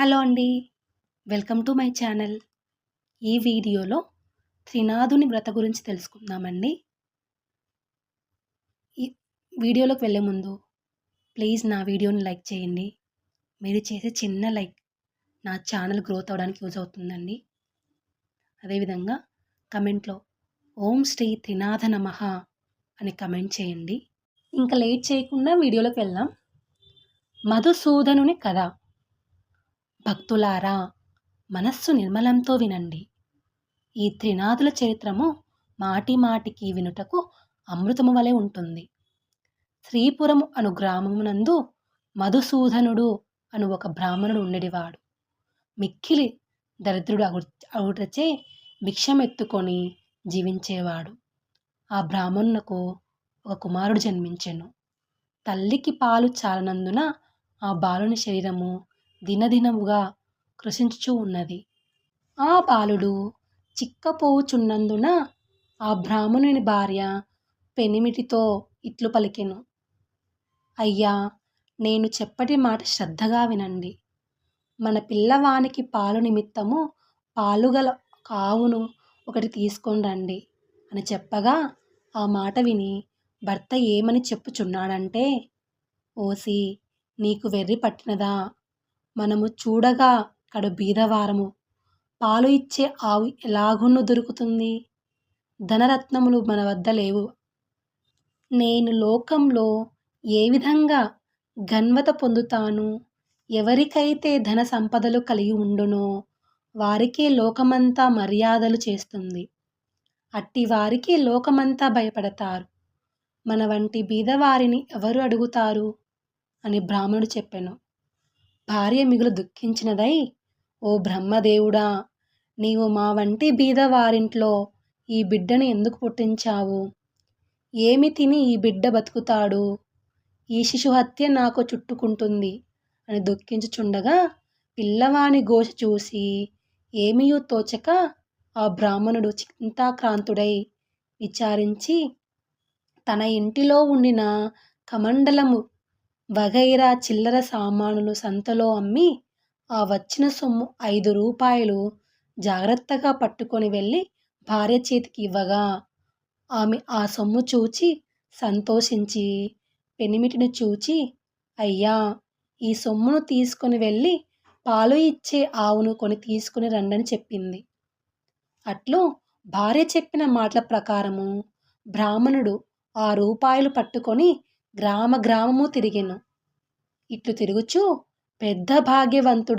Hello అండి. Welcome to my channel. ఈ వీడియోలో త్రినాథుని వ్రత గురించి తెలుసుకుందామండి. ఈ వీడియోలోకి వెళ్ళే ముందు ప్లీజ్ నా వీడియోని లైక్ చేయండి. మీరు చేసే చిన్న లైక్ నా ఛానల్ గ్రోత్ అవడానికి యూజ్ అవుతుందండి. అదేవిధంగా కమెంట్లో ఓం శ్రీ త్రినాథ నమః అని కమెంట్ చేయండి. ఇంకా లేట్ చేయకుండా వీడియోలోకి వెళ్దాం. మధుసూదనుని కథ. భక్తులారా మనస్సు నిర్మలంతో వినండి. ఈ త్రినాథుల చరిత్రము మాటి మాటికి వినుటకు అమృతము వలె ఉంటుంది. శ్రీపురము అను గ్రామమునందు మధుసూదనుడు అను ఒక బ్రాహ్మణుడు ఉండేవాడు. మిక్కిలి దరిద్రుడు అగు అగుటచే భిక్షమెత్తుకొని జీవించేవాడు. ఆ బ్రాహ్మణునకు ఒక కుమారుడు జన్మించెను. తల్లికి పాలు చాలనందున ఆ బాలుని శరీరము దినదినముగా కృషించుచూ ఉన్నది. ఆ బాలుడు చిక్కపోవుచున్నందున ఆ బ్రాహ్మణుని భార్య పెనిమిటితో ఇట్లు పలికెను. అయ్యా నేను చెప్పటి మాట శ్రద్ధగా వినండి. మన పిల్లవానికి పాలు నిమిత్తము పాలుగల కావును ఒకటి తీసుకొని రండి అని చెప్పగా ఆ మాట విని భర్త ఏమని చెప్పుచున్నాడంటే ఓసి నీకు వెర్రి పట్టినదా? మనము చూడగా కడు బీదవారము. పాలు ఇచ్చే ఆవు ఎలాగును దొరుకుతుంది? ధనరత్నములు మన వద్ద లేవు. నేను లోకంలో ఏ విధంగా ఘన్వత పొందుతాను? ఎవరికైతే ధన సంపదలు కలిగి ఉండునో వారికే లోకమంతా మర్యాదలు చేస్తుంది. అట్టి వారికి లోకమంతా భయపడతారు. మన వంటి బీదవారిని ఎవరు అడుగుతారు? అని బ్రాహ్మణుడు చెప్పాను. భార్య మిగులు దుఃఖించినదై ఓ బ్రహ్మదేవుడా! నీవు మా వంటి బీదవారింట్లో ఈ బిడ్డను ఎందుకు పుట్టించావు? ఏమి తిని ఈ బిడ్డ బతుకుతాడు? ఈ శిశు హత్య నాకు చుట్టుకుంటుంది అని దుఃఖించుచుండగా పిల్లవాని ఘోష చూసి ఏమీయూ తోచక ఆ బ్రాహ్మణుడు చింతాక్రాంతుడై విచారించి తన ఇంటిలో ఉండిన కమండలము వగైరా చిల్లర సామానులు సంతలో అమ్మి ఆ వచ్చిన సొమ్ము ఐదు రూపాయలు జాగ్రత్తగా పట్టుకొని వెళ్ళి భార్య చేతికి ఇవ్వగా ఆమె ఆ సొమ్ము చూచి సంతోషించి పెనిమిటిని చూచి అయ్యా ఈ సొమ్మును తీసుకొని వెళ్ళి పాలు ఇచ్చే ఆవును కొని తీసుకుని రండని చెప్పింది. అట్లు భార్య చెప్పిన మాటల ప్రకారము బ్రాహ్మణుడు ఆ రూపాయలు పట్టుకొని గ్రామ గ్రామము తిరిగెను. ఇట్లు తిరుగుచూ పెద్ద భాగ్యవంతుడు